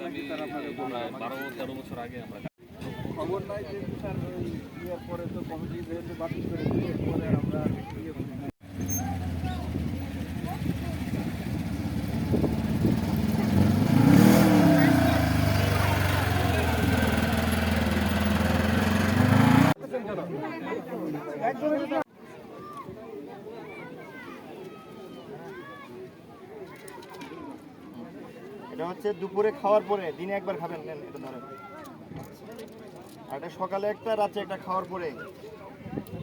বারো তেরো বছর আগে আমরা খবর নাই যে স্যার ওই পরে তো কমিটি যেহেতু বাতিল করে দিল আমরা ইয়ে করি নাই। এটা হচ্ছে দুপুরে খাওয়ার পরে, দিনে একবার খাবেন, নেন এটা ধরেন। আর এটা সকালে একটা রাত্রে একটা খাওয়ার পরে।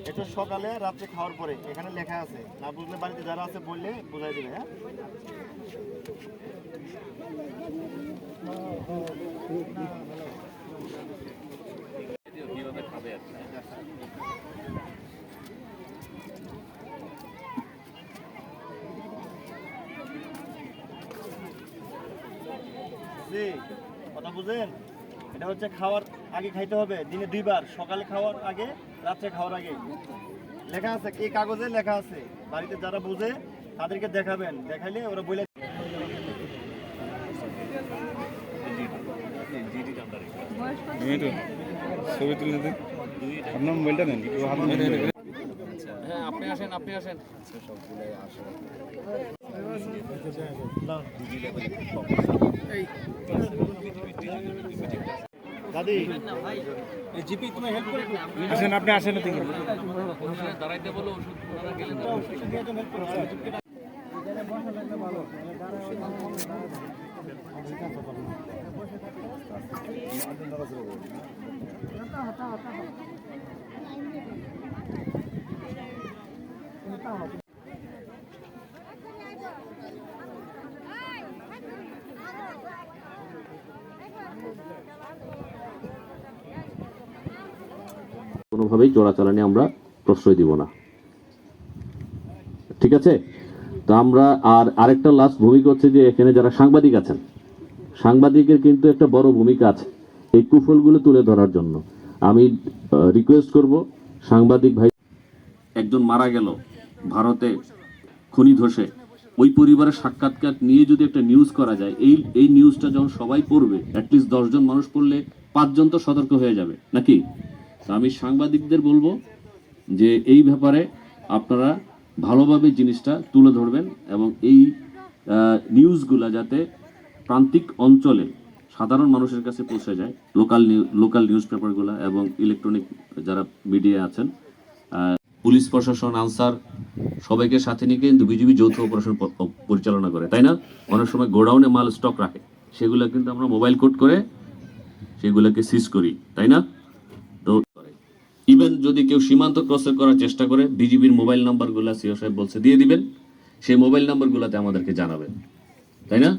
এটা সকালে রাত্রে খাওয়ার পরে, এখানে লেখা আছে। না বুঝলে বাড়িতে যারা আছে বললে বোঝাই দেবে হ্যাঁ? জি। কথা বুঝেন? এটা হচ্ছে খাওয়ার আগে খাইতে হবে দিনে দুইবার। সকালে খাওয়ার আগে রাত্রে খাওয়ার আগে। লেখা আছে এই কাগজে লেখা আছে। বাড়িতে যারা বুঝে তাদেরকে দেখাবেন। দেখাইলে ওরা বলে ছবি তুলে দেন। আপনার মোবাইলটা নেন হ্যাঁ আপনি আসেন আপনি আসেন। আপনি আসেন এদিকে। দাঁড়াইতে বলো ওষুধ ওনারা গেলে কোনোভাবেই চোরাচালানি আমরা প্রশ্রয় দিব না। ঠিক আছে? তো আমরা আর আরেকটা লাস্ট ভূমিকা হচ্ছে যে এখানে যারা সাংবাদিক আছেন, সাংবাদিকের কিন্তু একটা বড় ভূমিকা আছে এই কুফলগুলো তুলে ধরার জন্য। আমি রিকোয়েস্ট করব সাংবাদিক ভাই একজন মারা গেল ভারতে খনি ধসে। ওই পরিবারের সাক্ষাৎকার নিয়ে যদি একটা নিউজ করা যায়, এই এই নিউজটা যখন সবাই পড়বে অ্যাটলিস্ট দশজন মানুষ পড়লে পাঁচজন তো সতর্ক হয়ে যাবে, নাকি? আমি সাংবাদিকদের বলব যে এই ব্যাপারে আপনারা ভালোভাবে জিনিসটা তুলে ধরবেন এবং এই নিউজগুলা যাতে প্রান্তিক অঞ্চলে সাধারণ মানুষের কাছে পৌঁছে যায়, লোকাল লোকাল নিউজ পেপারগুলো এবং ইলেকট্রনিক যারা মিডিয়া আছেন পুলিশ প্রশাসন, আনসার সবাইকে সাথে নিয়ে কিন্তু বিজিবি যৌথ অপারেশন পরিচালনা করে, তাই না? অনেক সময় গোডাউনে মাল স্টক রাখে, সেগুলো কিন্তু আমরা মোবাইল কোড করে সেগুলোকে সিজ করি, তাই না? তো ইভেন যদি কেউ সীমান্ত ক্রসের করার চেষ্টা করে, বিজিবির মোবাইল নাম্বারগুলো সিও সাহেব বলছে, দিয়ে দিবেন। সেই মোবাইল নাম্বারগুলোতে আমাদেরকে জানাবেন। তাই না?